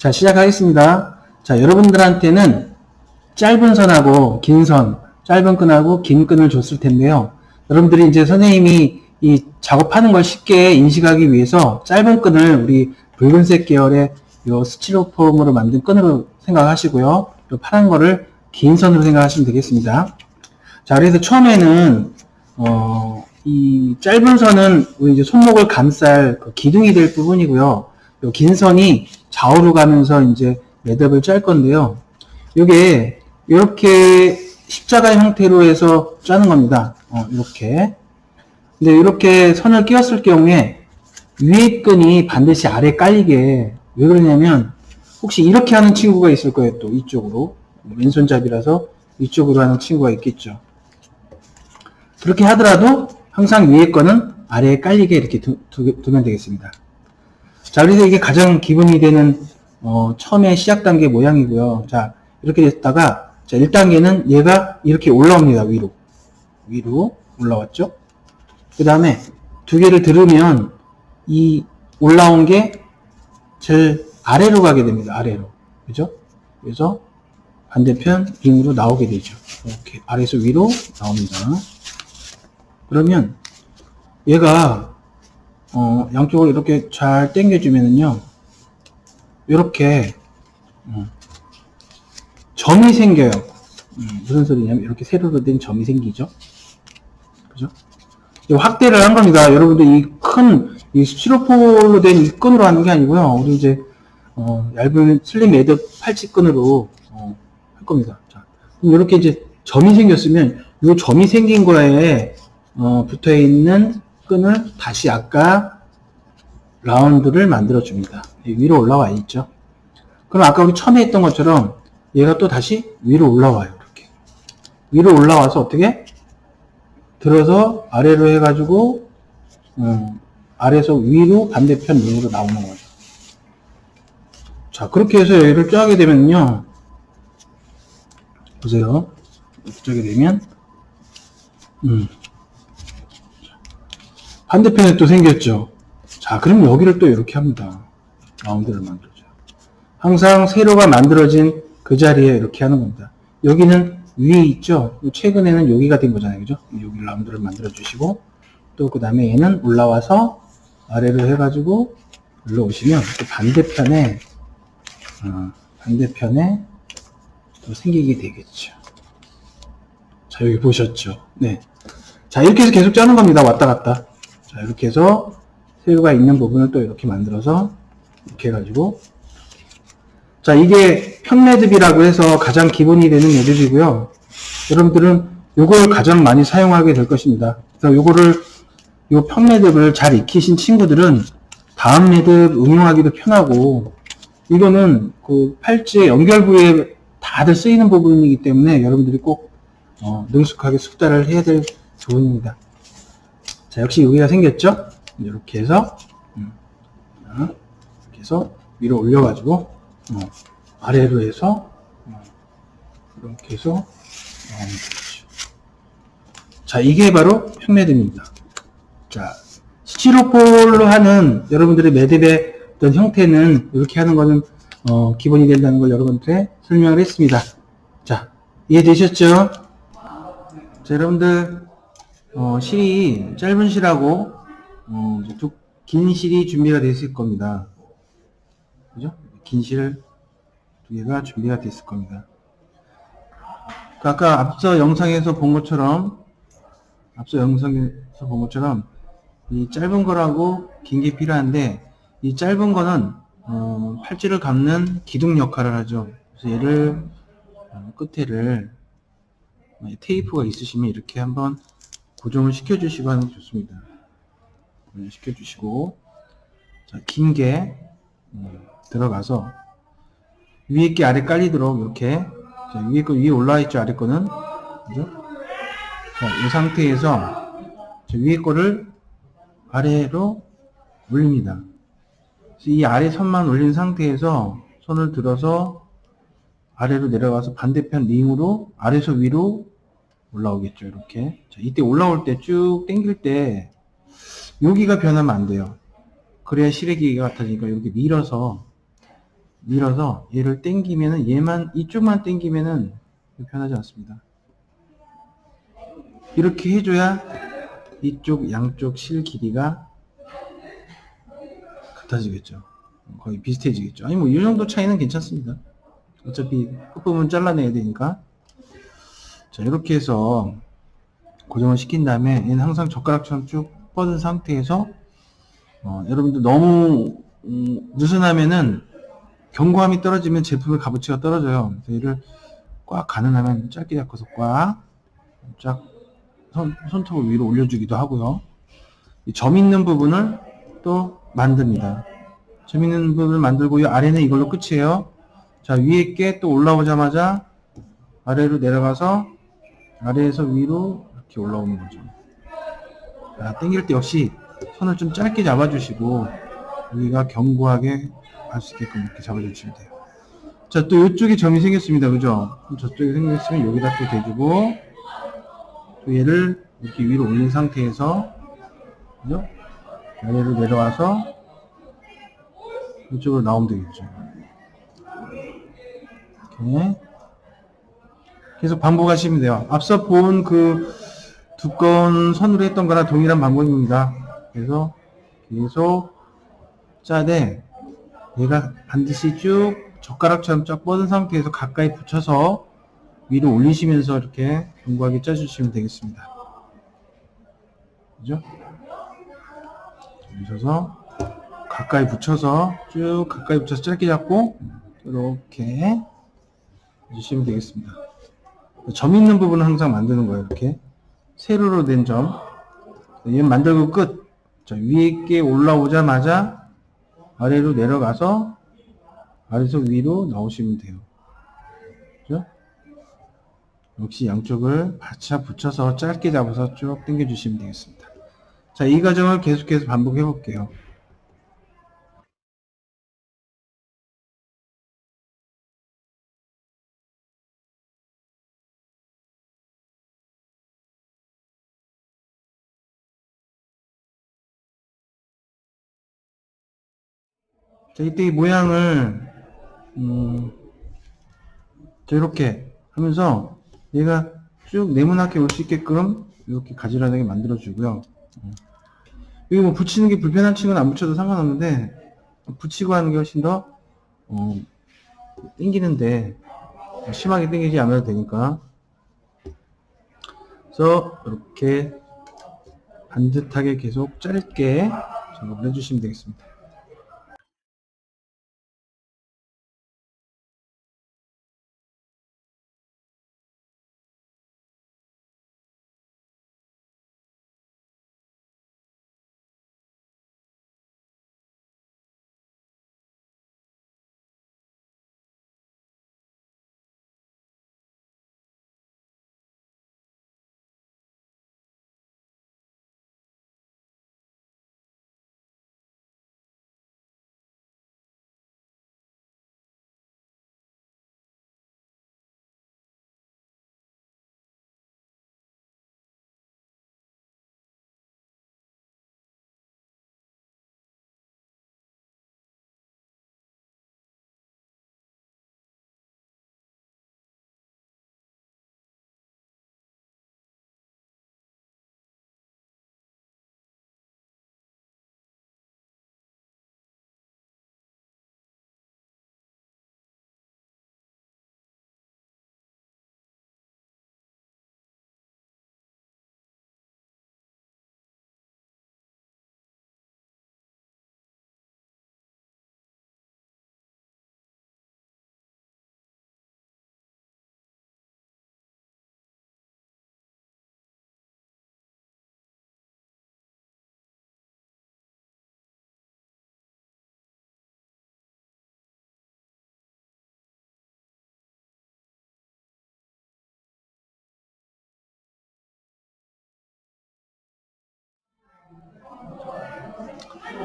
자, 시작하겠습니다. 자, 여러분들한테는 짧은 선하고 긴 선, 짧은 끈하고 긴 끈을 줬을 텐데요. 여러분들이 이제 선생님이 이 작업하는 걸 쉽게 인식하기 위해서 짧은 끈을 우리 붉은색 계열의 요 스티로폼으로 만든 끈으로 생각하시고요. 요 파란 거를 긴 선으로 생각하시면 되겠습니다. 자, 그래서 처음에는 어, 이 짧은 선은 이제 손목을 감쌀 그 기둥이 될 부분이고요. 요 긴 선이 좌우로 가면서 이제 매듭을 짤 건데요. 요게 이렇게 십자가 형태로 해서 짜는 겁니다. 어, 이렇게. 근데 이렇게 선을 끼웠을 경우에 위에 끈이 반드시 아래 깔리게 왜 그러냐면 혹시 이렇게 하는 친구가 있을 거예요. 또 이쪽으로 왼손잡이라서 이쪽으로 하는 친구가 있겠죠. 그렇게 하더라도 항상 위에 거는 아래에 깔리게 이렇게 두, 면 되겠습니다. 자, 그래서 이게 가장 기본이 되는 어, 처음에 시작 단계 모양이고요. 자, 이렇게 됐다가 자, 1단계는 얘가 이렇게 올라옵니다. 위로. 위로 올라왔죠? 그 다음에 두 개를 들으면 이 올라온 게 제일 아래로 가게 됩니다. 아래로. 그죠? 그래서 반대편 링으로 나오게 되죠. 이렇게 아래에서 위로 나옵니다. 그러면 얘가 어, 양쪽을 이렇게 잘 당겨주면은요, 이렇게, 음, 점이 생겨요. 음, 무슨 소리냐면, 이렇게 세로로 된 점이 생기죠? 그죠? 확대를 한 겁니다. 여러분들 이 큰, 이 스티로폴로 된 이 끈으로 하는 게 아니고요. 우리 이제, 어, 얇은 슬림 매듭 팔찌 끈으로, 어, 할 겁니다. 자, 이렇게 이제 점이 생겼으면, 이 점이 생긴 거에, 어, 붙어 있는 끈을 다시 아까 라운드를 만들어 줍니다. 위로 올라와 있죠. 그럼 아까 우리 처음에 했던 것처럼 얘가 또 다시 위로 올라와요. 이렇게. 위로 올라와서 어떻게? 들어서 아래로 해가지고 음, 아래에서 위로 반대편 위로 나오는 거죠. 자 그렇게 해서 여기를 짜게 되면요. 보세요. 이렇게 짜게 되면 음. 반대편에 또 생겼죠. 자, 그럼 여기를 또 이렇게 합니다. 라운드를 만들죠. 항상 세로가 만들어진 그 자리에 이렇게 하는 겁니다. 여기는 위에 있죠. 최근에는 여기가 된 거잖아요. 그죠? 여기 라운드를 만들어 주시고 또 그 다음에 얘는 올라와서 아래로 해가지고 올라오시면 또 반대편에 어, 반대편에 또 생기게 되겠죠. 자, 여기 보셨죠? 네. 자, 이렇게 해서 계속 짜는 겁니다. 왔다 갔다. 자, 이렇게 해서 새우가 있는 부분을 또 이렇게 만들어서 이렇게 해가지고 자, 이게 평매듭이라고 해서 가장 기본이 되는 매듭이고요. 여러분들은 이걸 가장 많이 사용하게 될 것입니다. 그래서 요거를 요 평매듭을 잘 익히신 친구들은 다음 매듭 응용하기도 편하고 이거는 그 팔찌의 연결 부위에 다들 쓰이는 부분이기 때문에 여러분들이 꼭 어, 능숙하게 숙달을 해야 될 부분입니다. 자, 역시 여기가 생겼죠? 이렇게 해서, 음, 이렇게 해서 위로 올려가지고, 어, 아래로 해서, 어, 이렇게 해서, 어, 자, 이게 바로 평매듭입니다. 자, 스티로폴로 하는 여러분들의 매듭의 어떤 형태는 이렇게 하는 거는 어, 기본이 된다는 걸 여러분들께 설명을 했습니다. 자, 이해되셨죠? 자, 여러분들 어, 실이 짧은 실하고 어, 두, 긴 실이 준비가 있을 겁니다. 그죠? 긴 실 두 개가 준비가 있을 겁니다. 그 아까 앞서 영상에서 본 것처럼 앞서 영상에서 본 것처럼 이 짧은 거라고 긴 게 필요한데 이 짧은 거는 어, 팔찌를 감는 기둥 역할을 하죠. 그래서 얘를 어, 끝에를 테이프가 있으시면 이렇게 한번 고정을 시켜주시고 하는 게 좋습니다. 시켜주시고 긴게 음, 들어가서 위에 게 아래 깔리도록 이렇게 자, 위에 거 위에 올라와 있죠 아래 거는 그죠? 자, 이 상태에서 위에 거를 아래로 올립니다. 이 아래 선만 올린 상태에서 손을 들어서 아래로 내려가서 반대편 링으로 아래서 위로 올라오겠죠. 이렇게. 자, 이때 올라올 때 쭉 당길 때 여기가 변하면 안 돼요. 그래야 실의 기계가 같아지니까 이렇게 밀어서 밀어서 얘를 당기면은 얘만 이쪽만 당기면은 편하지 않습니다. 이렇게 해줘야 이쪽 양쪽 실 길이가 같아지겠죠. 거의 비슷해지겠죠. 아니 뭐 이 정도 차이는 괜찮습니다. 어차피 끝부분 잘라내야 되니까. 자 이렇게 해서 고정을 시킨 다음에 얘는 항상 젓가락처럼 쭉 뻗은 상태에서 어, 여러분들 너무 음, 느슨하면은 견고함이 떨어지면 제품의 값어치가 떨어져요. 그래서 얘를 꽉 가능하면 짧게 잡고서 꽉 쫙 손, 손톱을 위로 올려주기도 하고요. 이점 있는 부분을 또 만듭니다. 점 있는 부분을 만들고 이 아래는 이걸로 끝이에요. 자 위에 게 또 올라오자마자 아래로 내려가서 아래에서 위로 이렇게 올라오는 거죠. 자, 당길 때 역시 손을 좀 짧게 잡아주시고 여기가 견고하게 할 수 있게끔 이렇게 잡아주시면 돼요. 자, 또 이쪽에 점이 생겼습니다. 그죠? 저쪽에 생겼으면 여기다 또 대주고 또 얘를 이렇게 위로 올린 상태에서 그죠? 아래로 내려와서 이쪽으로 나오면 되겠죠. 이렇게 계속 반복하시면 돼요. 앞서 본 그 두꺼운 선으로 했던 거랑 동일한 방법입니다. 그래서 계속 짜되 얘가 반드시 쭉 젓가락처럼 쫙 뻗은 상태에서 가까이 붙여서 위로 올리시면서 이렇게 견고하게 짜주시면 되겠습니다. 그죠? 올리셔서 가까이 붙여서 쭉 가까이 붙여서 짧게 잡고 이렇게 해주시면 되겠습니다. 점 있는 부분은 항상 만드는 거예요. 이렇게 세로로 된 점. 얘 만들고 끝. 자, 위에 게 올라오자마자 아래로 내려가서 아래에서 위로 나오시면 돼요. 그죠? 역시 양쪽을 바짝 붙여서 짧게 잡아서 쭉 당겨 주시면 되겠습니다. 자, 이 과정을 계속해서 반복해 볼게요. 이때 이 모양을, 음, 자, 이렇게 하면서 얘가 쭉 네모나게 올 수 있게끔 이렇게 가지런하게 만들어주고요. 음. 여기 뭐 붙이는 게 불편한 친구는 안 붙여도 상관없는데, 붙이고 하는 게 훨씬 더, 어, 땡기는데, 심하게 땡기지 않아도 되니까. 그래서 이렇게 반듯하게 계속 짧게 작업을 해주시면 되겠습니다.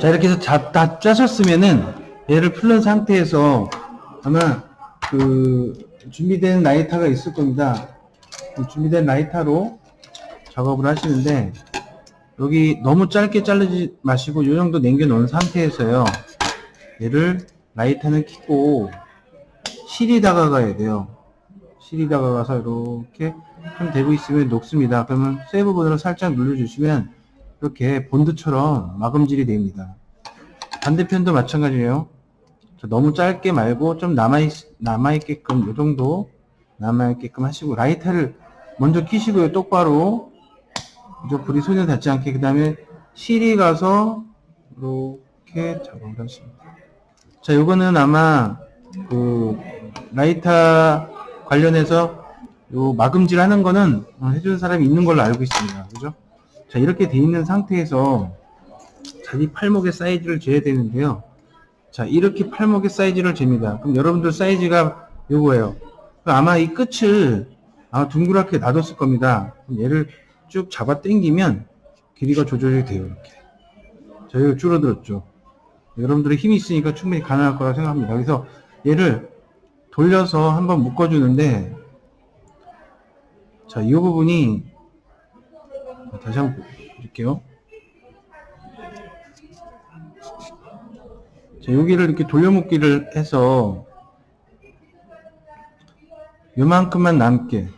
자 이렇게 해서 다, 다 짜셨으면은 얘를 풀른 상태에서 아마 그 준비된 라이터가 있을 겁니다. 그 준비된 라이터로 작업을 하시는데 여기 너무 짧게 자르지 마시고 이 정도 남겨 놓은 상태에서요. 얘를 라이터는 켜고 실이 다가가야 돼요. 실이 다가가서 이렇게 좀 되고 있으면 녹습니다. 그러면 세이브 버튼을 살짝 눌러주시면 이렇게 본드처럼 마금질이 됩니다. 반대편도 마찬가지예요. 자, 너무 짧게 말고 좀 남아있, 남아있게끔 이 정도 남아있게끔 하시고 라이터를 먼저 끼시고요. 똑바로 이제 불이 손에 닿지 않게 그 다음에 실이 가서 이렇게 작업을 하십니다. 자, 요거는 아마 그 라이터 관련해서 요 마금질 하는 거는 어, 해주는 사람이 있는 걸로 알고 있습니다. 그죠? 자, 이렇게 돼 있는 상태에서 자기 팔목의 사이즈를 재야 되는데요. 자, 이렇게 팔목의 사이즈를 잽니다. 그럼 여러분들 사이즈가 요거예요. 아마 이 끝을 아마 둥그랗게 놔뒀을 겁니다. 얘를 쭉 잡아 당기면 길이가 조절이 돼요. 이렇게. 자, 여기 줄어들었죠. 여러분들의 힘이 있으니까 충분히 가능할 거라 생각합니다. 그래서 얘를 돌려서 한번 묶어주는데, 자, 이 부분이, 자, 다시 한번 볼게요. 자, 여기를 이렇게 돌려묶기를 해서, 요만큼만 남게,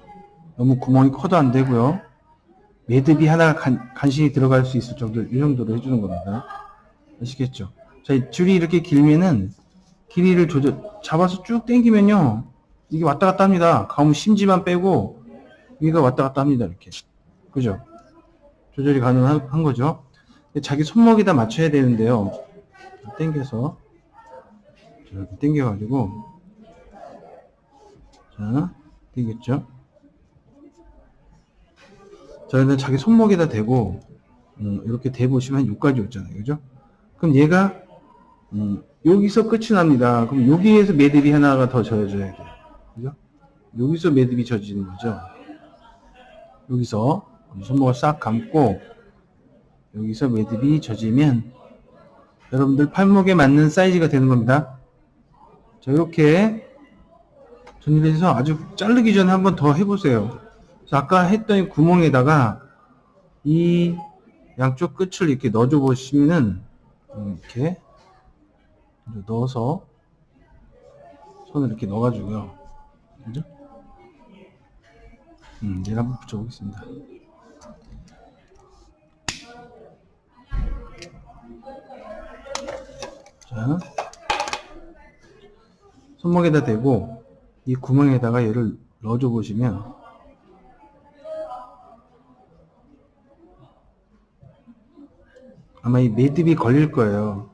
너무 구멍이 커도 안 되고요. 매듭이 하나 간, 간신히 들어갈 수 있을 정도, 이 정도로 해주는 겁니다. 아시겠죠? 자, 이 줄이 이렇게 길면은 길이를 조절, 잡아서 쭉 당기면요. 이게 왔다 갔다 합니다. 가운 심지만 빼고 여기가 왔다 갔다 합니다. 이렇게. 그죠? 조절이 가능한 한 거죠. 자기 손목에다 맞춰야 되는데요. 당겨서 이렇게 당겨가지고 자, 되겠죠? 저희는 자기 손목에다 대고 음, 이렇게 대보시면 여기까지 오잖아요. 그죠? 그럼 얘가 음, 여기서 끝이 납니다. 그럼 여기에서 매듭이 하나가 더 져줘야 돼요. 그죠? 여기서 매듭이 져지는 거죠. 여기서 손목을 싹 감고 여기서 매듭이 져지면 여러분들 팔목에 맞는 사이즈가 되는 겁니다. 자, 이렇게 정리를 해서 아주 자르기 전에 한 번 더 해보세요. 아까 했던 구멍에다가 이 양쪽 끝을 이렇게 넣어줘 보시면은 음, 이렇게 넣어서 손을 이렇게 넣어가지고요. 그죠? 음, 얘를 한번 붙여보겠습니다. 자, 손목에다 대고 이 구멍에다가 얘를 넣어줘 보시면 아마 이 매듭이 걸릴 거예요.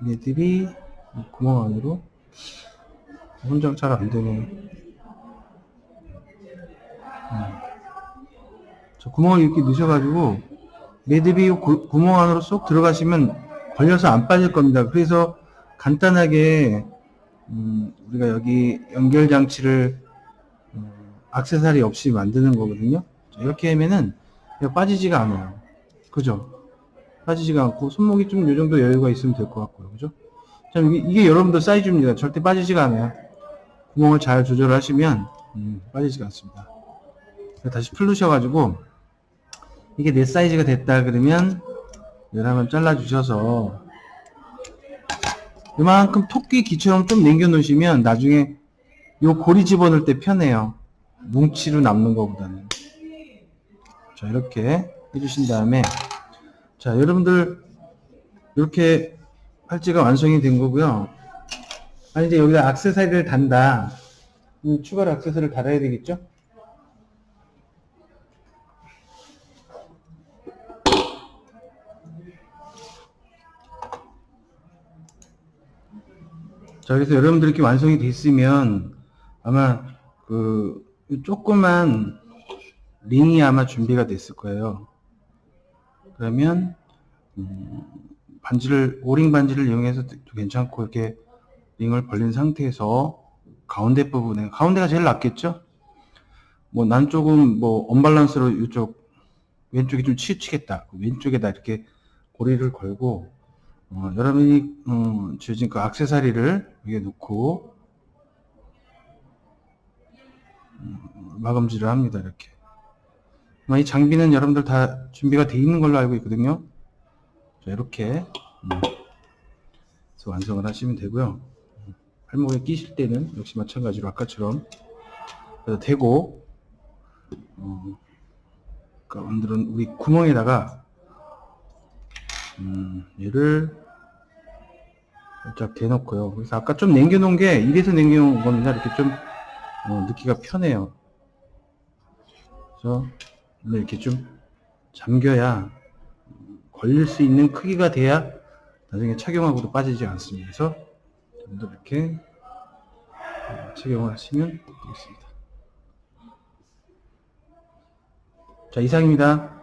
매듭이 이 구멍 안으로 혼장 잘 안 되네. 음. 저 구멍을 이렇게 넣으셔가지고 매듭이 구, 구멍 안으로 쏙 들어가시면 걸려서 안 빠질 겁니다. 그래서 간단하게 음, 우리가 여기 연결 장치를 음, 악세사리 없이 만드는 거거든요. 자, 이렇게 하면은 빠지지가 않아요. 그죠? 빠지지가 않고 손목이 좀이 정도 여유가 있으면 될 것 같고요. 그죠? 자, 이게, 이게 여러분들 사이즈입니다. 절대 빠지지가 않아요. 구멍을 잘 조절하시면 음, 빠지지가 않습니다. 다시 풀르셔가지고 이게 내 사이즈가 됐다 그러면 얘를 한번 잘라 주셔서 이만큼 토끼 기처럼 좀 남겨 놓으시면 나중에 요 고리 집어넣을 때 편해요. 뭉치로 남는 것보다는. 자 이렇게 해주신 다음에 자 여러분들 이렇게 팔찌가 완성이 된 거고요. 아니 이제 여기다 악세사리를 단다. 음, 추가로 악세사리를 달아야 되겠죠 자, 그래서 여러분들 이렇게 완성이 됐으면 아마 그 조그만 링이 아마 준비가 됐을 거예요. 그러면 음, 반지를 오링 반지를 이용해서 도 괜찮고 이렇게 링을 벌린 상태에서 가운데 부분에 가운데가 제일 낫겠죠? 뭐 난 조금 뭐 언밸런스로 이쪽 왼쪽이 좀 치우치겠다. 왼쪽에다 이렇게 고리를 걸고 어, 여러분이 어, 주어진 그 악세사리를 여기에 놓고 음, 마감질을 합니다. 이렇게 이 장비는 여러분들 다 준비가 돼 있는 걸로 알고 있거든요. 자, 이렇게 음, 완성을 하시면 되고요. 팔목에 끼실 때는 역시 마찬가지로 아까처럼 대고 어, 가운데는 우리 구멍에다가 음, 얘를 살짝 대놓고요. 그래서 아까 좀 남겨놓은 게 입에서 남겨놓은 겁니다. 이렇게 좀 어, 넣기가 편해요. 그래서 이렇게 좀 잠겨야 음, 걸릴 수 있는 크기가 돼야 나중에 착용하고도 빠지지 않습니다. 그래서 여러분들 이렇게 어, 착용을 하시면 되겠습니다. 자, 이상입니다.